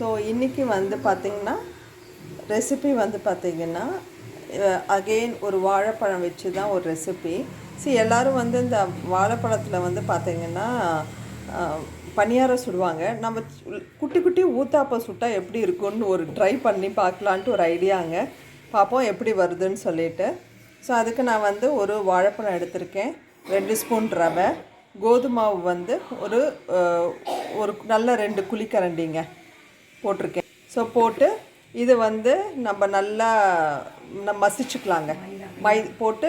So இன்றைக்கி வந்து பார்த்திங்கன்னா ரெசிபி வந்து பார்த்திங்கன்னா அகெயின் ஒரு வாழைப்பழம் வச்சு தான் ஒரு ரெசிபி ஸோ எல்லோரும் வந்து இந்த வாழைப்பழத்தில் வந்து பார்த்திங்கன்னா பணியாரம் சுடுவாங்க. நம்ம சு- குட்டி குட்டி ஊத்தாப்பம் சுட்டால் எப்படி இருக்கும்னு ஒரு ட்ரை பண்ணி பார்க்கலான்ட்டு ஒரு ஐடியாங்க. பார்ப்போம் எப்படி வருதுன்னு சொல்லிட்டு. ஸோ அதுக்கு நான் வந்து ஒரு வாழைப்பழம் எடுத்திருக்கேன். ரெண்டு ஸ்பூன் ரவை. கோதுமாவு வந்து ஒரு ஒரு நல்ல ரெண்டு குழிக்கரண்டிங்க. போட்டிருக்கேன். ஸோ போட்டு இது வந்து நம்ம நல்லா நம்ம மசிச்சுக்கலாங்க. மை போட்டு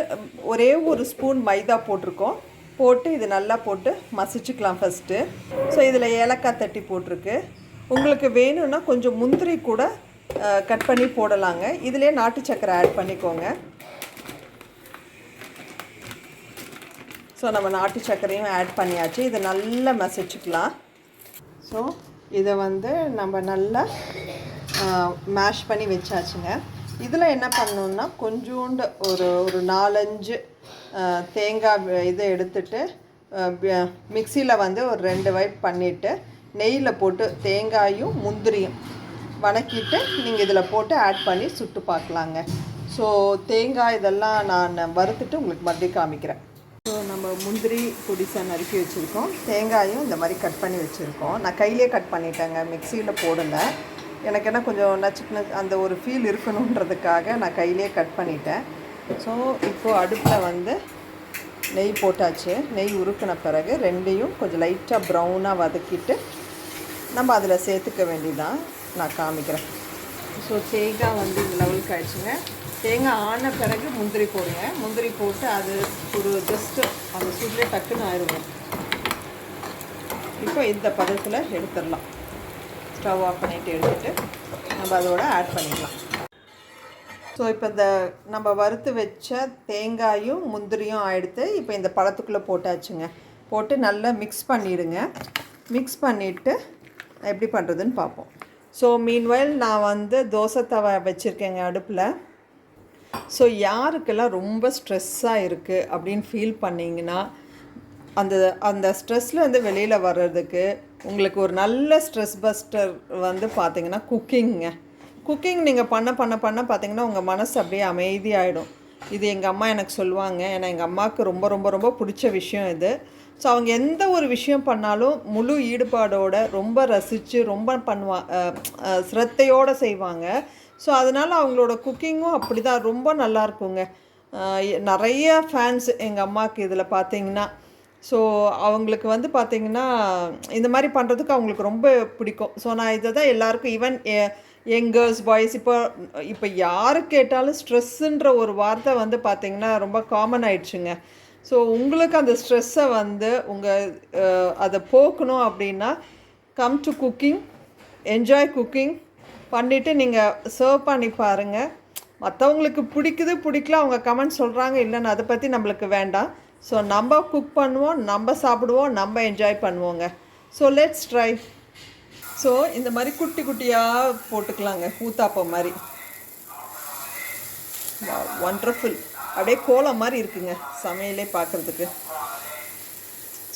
ஒரே ஒரு ஸ்பூன் மைதா போட்டிருக்கோம். போட்டு இது நல்லா போட்டு மசிச்சுக்கலாம் ஃபஸ்ட்டு ஸோ இதில் ஏலக்காய் தட்டி போட்டிருக்கு. உங்களுக்கு வேணும்னா கொஞ்சம் முந்திரி கூட கட் பண்ணி போடலாங்க. இதிலே நாட்டு சக்கரை ஆட் பண்ணிக்கோங்க. ஸோ நம்ம நாட்டு சர்க்கரையும் ஆட் பண்ணியாச்சு. இதை நல்லா மசிச்சுக்கலாம். ஸோ இதை வந்து நம்ம நல்லா மேஷ் பண்ணி வச்சாச்சுங்க. இதில் என்ன பண்ணணுன்னா கொஞ்சோண்டு ஒரு ஒரு நாலஞ்சு தேங்காய் இதை எடுத்துட்டு மிக்சியில் வந்து ஒரு ரெண்டு வைப் பண்ணிவிட்டு நெய்யில் போட்டு தேங்காயும் முந்திரியும் வணக்கிட்டு நீங்கள் இதில் போட்டு ஆட் பண்ணி சுட்டு பார்க்கலாங்க. ஸோ தேங்காய் இதெல்லாம் நான் வறுத்துட்டு உங்களுக்கு மறுபடியும் காமிக்கிறேன். ஸோ நம்ம முந்திரி பொடிசாக நறுக்கி வச்சுருக்கோம். தேங்காயும் இந்த மாதிரி கட் பண்ணி வச்சுருக்கோம். நான் கையிலே கட் பண்ணிட்டேங்க. மிக்சியில் போடலை. எனக்கு என்ன கொஞ்சம் நச்சுக்கு அந்த ஒரு ஃபீல் இருக்கணுன்றதுக்காக நான் கையிலே கட் பண்ணிட்டேன். ஸோ இப்போது அடுப்பில் வந்து நெய் போட்டாச்சு. நெய் உருக்கின பிறகு ரெண்டையும் கொஞ்சம் லைட்டாக ப்ரௌனாக வதக்கிட்டு நம்ம அதில் சேர்த்துக்க வேண்டிதான் நான் காமிக்கிறேன். ஸோ தேங்காய் வந்து இந்த லெவலுக்கு ஆயிடுச்சுங்க. தேங்காய் ஆன பிறகு முந்திரி போடுங்க. முந்திரி போட்டு அது ஒரு ஜஸ்ட்டு அந்த சூட்லேயே டக்குன்னு ஆயிடுங்க இப்போ இந்த பதத்தில் எடுத்துடலாம். ஸ்டவ் ஆஃப் பண்ணிவிட்டு எடுத்துட்டு நம்ம அதோட ஆட் பண்ணிக்கலாம். ஸோ இப்போ இந்த நம்ம வறுத்து வச்ச தேங்காயும் முந்திரியும் ஆயிடுத்து இப்போ இந்த பழத்துக்குள்ளே போட்டாச்சுங்க. போட்டு நல்லா மிக்ஸ் பண்ணிடுங்க. மிக்ஸ் பண்ணிவிட்டு எப்படி பண்ணுறதுன்னு பார்ப்போம். ஸோ மீன்வைல் நான் வந்து தோசை தவ வச்சுருக்கேங்க அடுப்பில். ஸோ யாருக்கெல்லாம் ரொம்ப ஸ்ட்ரெஸ்ஸாக இருக்குது அப்படின்னு ஃபீல் பண்ணிங்கன்னா அந்த அந்த ஸ்ட்ரெஸ்லேருந்து வெளியில் வர்றதுக்கு உங்களுக்கு ஒரு நல்ல ஸ்ட்ரெஸ் பஸ்டர் வந்து பார்த்தீங்கன்னா குக்கிங்க குக்கிங் நீங்கள் பண்ண பண்ண பண்ண பார்த்தீங்கன்னா உங்கள் மனசு அப்படியே அமைதியாகிடும் இது எங்கள் அம்மா எனக்கு சொல்லுவாங்க. ஏன்னா எங்கள் அம்மாவுக்கு ரொம்ப ரொம்ப ரொம்ப பிடிச்ச விஷயம் இது. ஸோ அவங்க எந்த ஒரு விஷயம் பண்ணாலும் முழு ஈடுபாடோடு ரொம்ப ரசித்து ரொம்ப பண்ணுவா சிரத்தையோடு செய்வாங்க. ஸோ அதனால் அவங்களோட குக்கிங்கும் அப்படி தான் ரொம்ப நல்லாயிருக்குங்க நிறைய ஃபேன்ஸ் எங்கள் அம்மாவுக்கு இதில் பார்த்தீங்கன்னா ஸோ அவங்களுக்கு வந்து பார்த்தீங்கன்னா இந்த மாதிரி பண்ணுறதுக்கு அவங்களுக்கு ரொம்ப பிடிக்கும். ஸோ நான் இதை தான் எல்லாருக்கும் ஈவன் யங் கேர்ள்ஸ் பாய்ஸ் இப்போ இப்போ யாரு கேட்டாலும் ஸ்ட்ரெஸ்ஸுன்ற ஒரு வார்த்தை வந்து பார்த்திங்கன்னா ரொம்ப காமன் ஆயிடுச்சுங்க. ஸோ உங்களுக்கு அந்த ஸ்ட்ரெஸ்ஸை வந்து உங்கள் அதை போக்கணும் அப்படின்னா come to cooking enjoy cooking பண்ணிவிட்டு நீங்கள் சர்வ் பண்ணி பாருங்கள் மற்றவங்களுக்கு பிடிக்குது பிடிக்கல அவங்க கமெண்ட் சொல்கிறாங்க இல்லைன்னு அதை பற்றி நம்மளுக்கு வேண்டாம். ஸோ நம்ம குக் பண்ணுவோம் நம்ம சாப்பிடுவோம் நம்ம என்ஜாய் பண்ணுவோங்க. ஸோ லெட்ஸ் ட்ரை ஸோ இந்த மாதிரி குட்டி குட்டியாக போட்டுக்கலாங்க. ஊத்தாப்பம் மாதிரி. ஒண்டர்ஃபுல் அப்படியே கோலம் மாதிரி இருக்குங்க சமையலே பார்க்குறதுக்கு.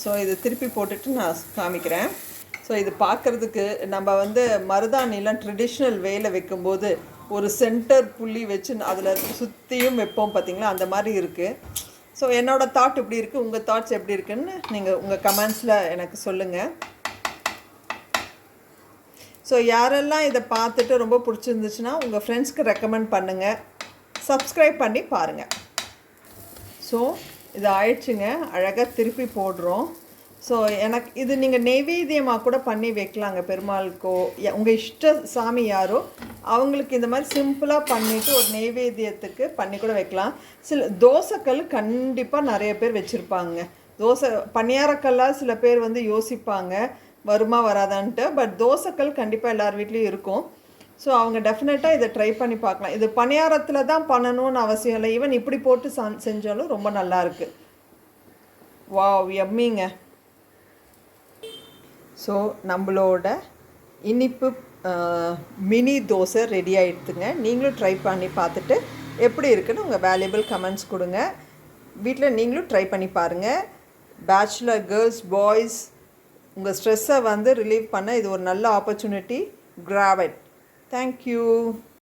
ஸோ இதை திருப்பி போட்டுட்டு நான் காமிக்கிறேன். ஸோ இது பார்க்குறதுக்கு நம்ம வந்து மருதாணிலாம் ட்ரெடிஷ்னல் வேல வைக்கும்போது ஒரு சென்டர் புள்ளி வச்சு அதில் சுற்றியும் வைப்போம் பார்த்தீங்களா அந்த மாதிரி இருக்குது ஸோ என்னோடய தாட் இப்படி இருக்குது உங்கள் தாட்ஸ் எப்படி இருக்குன்னு நீங்கள் உங்கள் கமெண்ட்ஸில் எனக்கு சொல்லுங்கள் ஸோ யாரெல்லாம் இதை பார்த்துட்டு ரொம்ப பிடிச்சிருந்துச்சுன்னா உங்கள் ஃப்ரெண்ட்ஸ்க்கு ரெக்கமெண்ட் பண்ணுங்கள் சப்ஸ்கிரைப் பண்ணி பாருங்கள் ஸோ இது ஆயிடுச்சுங்க. அழகாக திருப்பி போடுறோம். ஸோ எனக்கு இது நீங்கள் நெய்வேத்தியமாக கூட பண்ணி வைக்கலாங்க பெருமாளுக்கோ உங்கள் இஷ்ட சாமி யாரோ அவங்களுக்கு இந்த மாதிரி சிம்பிளாக பண்ணிவிட்டு ஒரு நெய்வேத்தியத்துக்கு பண்ணி கூட வைக்கலாம். சில தோசைக்கல் கண்டிப்பாக நிறைய பேர் வச்சுருப்பாங்க. தோசை பணியாரக்கல்லாக சில பேர் வந்து யோசிப்பாங்க வருமா வராதான்ட்டு பட் தோசைக்கல் கண்டிப்பாக எல்லார் வீட்லேயும் இருக்கும். ஸோ அவங்க டெஃபினட்டாக இதை ட்ரை பண்ணி பார்க்கலாம். இது பணியாரத்தில் தான் பண்ணணும்னு அவசியம் இல்லை. ஈவன் இப்படி போட்டு செஞ்சாலும் ரொம்ப நல்லாயிருக்கு வா வாவ் எம்மிங்க ஸோ நம்மளோட இனிப்பு மினி தோசை ரெடி ஆகிடுதுங்க நீங்களும் ட்ரை பண்ணி பார்த்துட்டு எப்படி இருக்குன்னு உங்கள் வேல்யூபிள் கமெண்ட்ஸ் கொடுங்க. வீட்டில் நீங்களும் ட்ரை பண்ணி பாருங்கள் பேச்சுலர் கேர்ள்ஸ் பாய்ஸ் உங்கள் ஸ்ட்ரெஸ்ஸை வந்து ரிலீவ் பண்ண இது ஒரு நல்ல ஆப்பர்ச்சுனிட்டி கிராவட் தேங்க்யூ